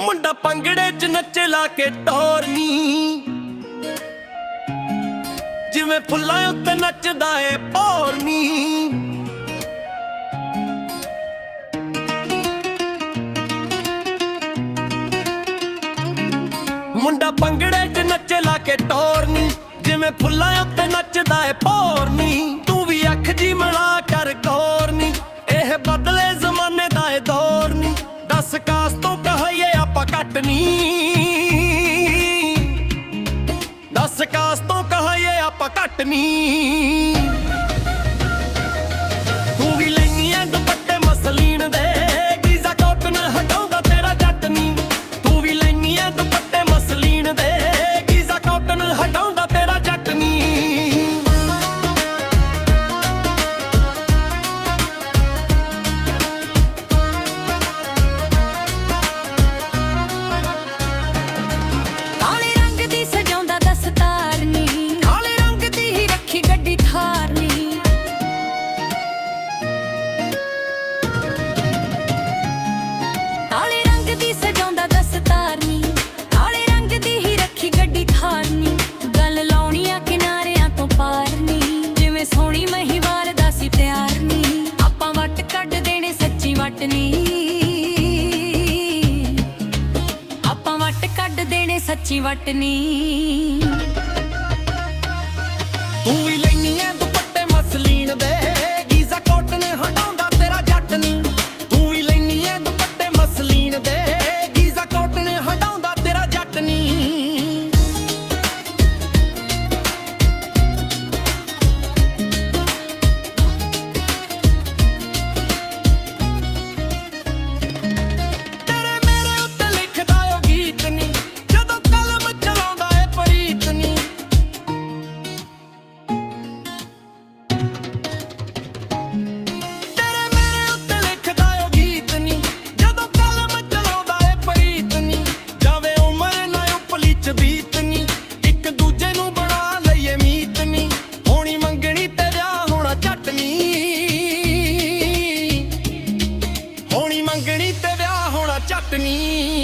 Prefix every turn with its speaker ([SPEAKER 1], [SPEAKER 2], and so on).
[SPEAKER 1] ਮੁੰਡਾ ਪੰਗੜੇ 'ਚ ਨੱਚੇ ਲਾ ਕੇ ਟੋਰਨੀ ਜਿਵੇਂ ਫੁੱਲਾਂ ਉੱਤੇ ਨੱਚਦਾ ਏ ਪੌਰਨੀ ਮੁੰਡਾ ਪੰਗੜੇ 'ਚ ਨੱਚੇ ਲਾ ਕੇ ਟੋਰਨੀ ਜਿਵੇਂ ਫੁੱਲਾਂ ਉੱਤੇ ਨੱਚਦਾ ਏ ਪੌਰਨੀ ਤੂੰ ਵੀ ਅੱਖ ਜੀ ਮਿਲਾ ਕਰ ਗੌਰਨੀ ਇਹ ਬਦਲੇ ਜ਼ਮਾਨੇ ਦਾ ਏ ਦੌਰ ਨੀ। ਦੱਸ ਕਾਸ ਤੋਂ ਕਹਾਈਏ ਆਪਾਂ ਦੱਸ ਕਾਸ ਤੋਂ ਕਹਾਈਏ ਆਪਾਂ ਘੱਟ ਨੀ
[SPEAKER 2] ਗੱਡੀ ਕਾਲੇ ਰੰਗ ਦੀ ਸਜਾਉਂਦਾ ਦਸਤਾਰ ਕਾਲੇ ਰੰਗ ਦੀ ਹੀ ਰੱਖੀ ਗੱਡੀ ਥਾਰ ਗੱਲ ਲਾਉਣੀ ਆ ਕਿਨਾਰਿਆਂ ਤੋਂ ਪਾਰ ਜਿਵੇਂ ਸੋਹਣੀ ਮਹੀਵਾਲ ਦਾ ਸੀ ਪਿਆਰ ਆਪਾਂ ਵੱਟ ਕੱਢ ਦੇਣੇ ਸੱਚੀ ਵੱਟਨੀ। ਆਪਾਂ ਵੱਟ ਕੱਢ ਦੇਣੇ ਸੱਚੀ ਵੱਟਨੀ।
[SPEAKER 1] ਤੂੰ ਵੀ ਲੈ me.